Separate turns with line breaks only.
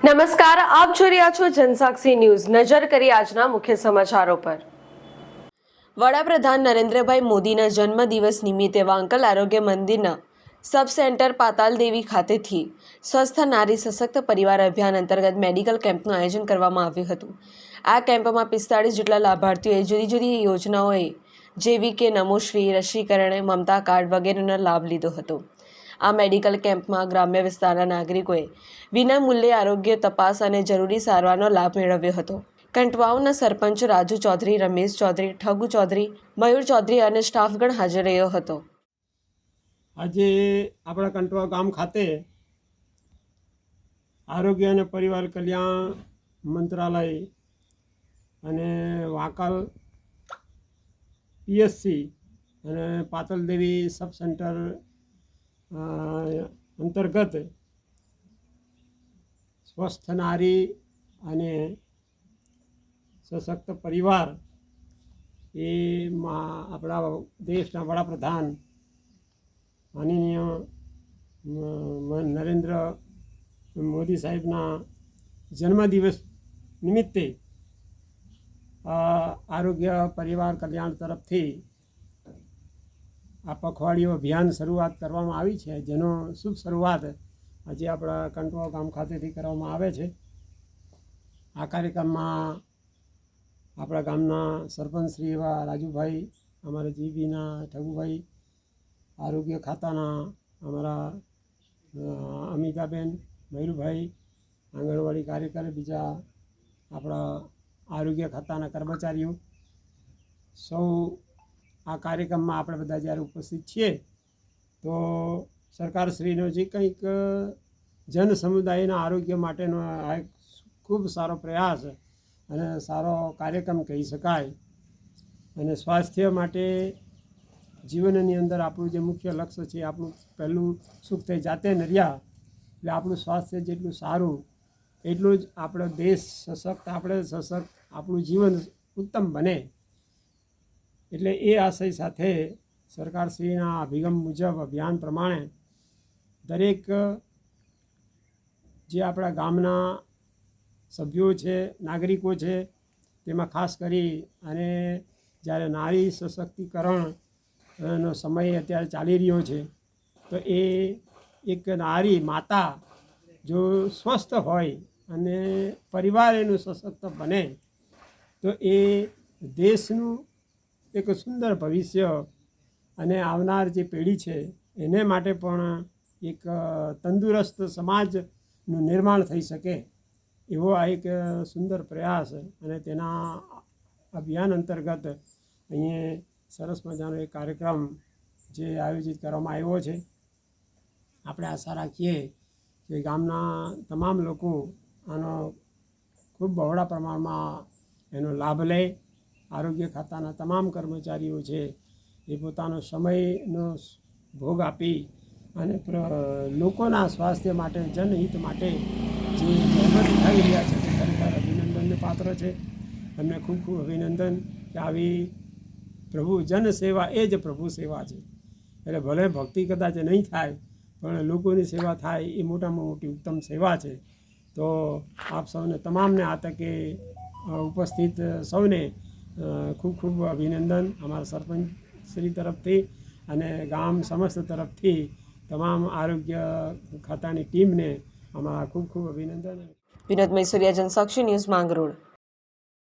નમસ્કાર, આપ જોઈ રહ્યા છો જનસાક્ષી ન્યૂઝ. નજર કરી આજના મુખ્ય સમાચારો પર. વડાપ્રધાન નરેન્દ્રભાઈ મોદીના જન્મદિવસ નિમિત્તે વાંકલ આરોગ્ય મંદિરના સબ સેન્ટર પાતાલદેવી ખાતેથી સ્વસ્થ નારી સશક્ત પરિવાર અભિયાન અંતર્ગત મેડિકલ કેમ્પનું આયોજન કરવામાં આવ્યું હતું. આ કેમ્પમાં પિસ્તાળીસ જેટલા લાભાર્થીઓએ જુદી જુદી યોજનાઓએ જેવી કે નમોશ્રી રસીકરણ, મમતા કાર્ડ વગેરેનો લાભ લીધો હતો. આ મેડિકલ કેમ્પમાં ગ્રામ્ય વિસ્તારના નાગરિકોએ વિનામૂલ્યે આરોગ્ય તપાસ અને જરૂરી સારવારનો લાભ મેળવ્યો હતો. કંટવાઉના સરપંચ રાજુ ચૌધરી, રમેશ ચૌધરી, ઠગુ ચૌધરી, મયુર ચૌધરી અને સ્ટાફગણ હાજર રહ્યો હતો.
આજે આપણા કંટવા ગામ ખાતે આરોગ્ય અને પરિવાર કલ્યાણ મંત્રાલય અને વાંકાલ પીએસસી અને પાતલદેવી સબ સેન્ટર અંતર્ગત સ્વસ્થ નારી અને સશક્ત પરિવાર એમાં આપણા દેશના વડાપ્રધાન માનનીય નરેન્દ્ર મોદી સાહેબના જન્મદિવસ નિમિત્તે આરોગ્ય પરિવાર કલ્યાણ તરફથી આ પખવાડિયું અભિયાન શરૂઆત કરવામાં આવી છે, જેનો શુભ શરૂઆત આજે આપણા કંટવા ગામ ખાતેથી કરવામાં આવે છે. આ કાર્યક્રમમાં આપણા ગામના સરપંચ શ્રી એવા રાજુભાઈ, અમારા જીબીના ઠગુભાઈ, આરોગ્ય ખાતાના અમારા અમિતાબેન, મયુરભાઈ, આંગણવાડી કાર્યકર, બીજા આપણા આરોગ્ય ખાતાના કર્મચારીઓ. સૌ આ કાર્યક્રમમાં આપણે બધા જ્યારે ઉપસ્થિત છીએ, તો સરકારશ્રીનો જે કંઈક જન સમુદાયના આરોગ્ય માટેનો આ એક ખૂબ સારો પ્રયાસ અને સારો કાર્યક્રમ કહી શકાય. અને સ્વાસ્થ્ય માટે જીવનની અંદર આપણું જે મુખ્ય લક્ષ્ય છે, આપણું પહેલું સુખ થઈ જાતે નર્યા એટલે આપણું સ્વાસ્થ્ય જેટલું સારું, એટલું જ આપણો દેશ સશક્ત, આપણે સશક્ત, આપણું જીવન ઉત્તમ બને. એટલે એ આશય સાથે સરકારશ્રીના અભિગમ મુજબ અભિયાન પ્રમાણે દરેક જે આપણા ગામના સભ્યો છે, નાગરિકો છે, તેમાં ખાસ કરી અને જ્યારે નારી સશક્તિકરણનો સમય અત્યારે ચાલી રહ્યો છે, તો એ એક નારી માતા જો સ્વસ્થ હોય અને પરિવાર એનું સશક્ત બને, તો એ દેશનું એક સુંદર ભવિષ્ય અને આવનાર જે પેઢી છે, એને માટે પણ એક તંદુરસ્ત સમાજનું નિર્માણ થઈ શકે એવો આ એક સુંદર પ્રયાસ અને તેના અભિયાન અંતર્ગત અહીંયા સરસ મજાનો એક કાર્યક્રમ જે આયોજિત કરવામાં આવ્યો છે. આપણે આશા રાખીએ કે ગામના તમામ લોકો આનો ખૂબ બહોળા પ્રમાણમાં એનો લાભ લે આરોગ્ય ખાતાના તમામ કર્મચારીઓ છે, એ પોતાનો સમયનો ભોગ આપી અને પ્ર- લોકોના સ્વાસ્થ્ય માટે, જનહિત માટે જે મહેનત ઉઠાવી રહ્યા છે, તે ખરેખર અભિનંદનને પાત્ર છે. એમને ખૂબ ખૂબ અભિનંદન કે આવી પ્રભુ જન સેવા એ જ પ્રભુ સેવા છે. એટલે ભલે ભક્તિ કદાચ નહીં થાય, પણ લોકોની સેવા થાય એ મોટામાં મોટી ઉત્તમ સેવા છે. તો આપ સૌને, તમામને આ તકે ઉપસ્થિત સૌને ખૂબ ખૂબ અભિનંદન અમારા સરપંચ શ્રી તરફથી અને ગામ સમસ્ત તરફથી તમામ આરોગ્ય ખાતાની ટીમને અમારા ખૂબ ખૂબ અભિનંદન.
વિનોદ મૈસુરિયા જનસાક્ષી ન્યૂઝ માંગરોળ.